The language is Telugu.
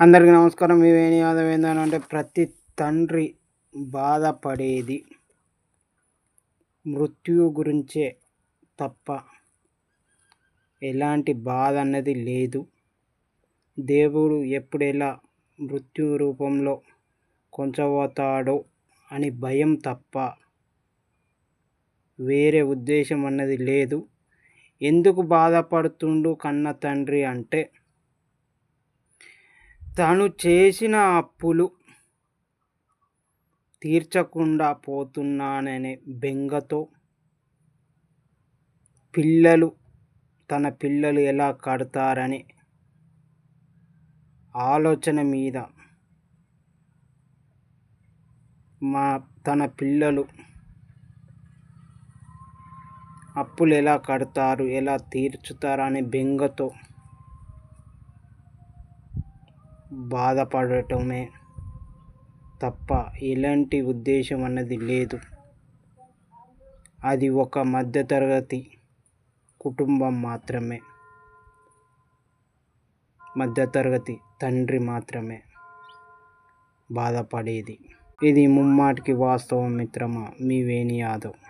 అందరికీ నమస్కారం. మీ వేణి యాదవ్ అంటే ప్రతి తండ్రి బాధపడేది మృత్యు గురించే తప్ప ఎలాంటి బాధ అన్నది లేదు. దేవుడు ఎప్పుడెలా మృత్యు రూపంలో కొంచబోతాడో అని భయం తప్ప వేరే ఉద్దేశం అన్నది లేదు. ఎందుకు బాధపడుతుండు కన్న తండ్రి అంటే తను చేసిన అప్పులు తీర్చకుండా పోతున్నాననే బెంగతో పిల్లలు తన పిల్లలు ఎలా కడతారని ఆలోచన మీద మా తన పిల్లలు అప్పులు ఎలా కడతారు ఎలా తీర్చుతారు అనే బెంగతో బాధపడటమే తప్ప ఎలాంటి ఉద్దేశం అన్నది లేదు. అది ఒక మధ్యతరగతి కుటుంబం మాత్రమే. మధ్యతరగతి తండ్రి మాత్రమే బాధపడేది. ఇది ముమ్మాటికి వాస్తవం మిత్రమా? మీ వేణి యాదవ్.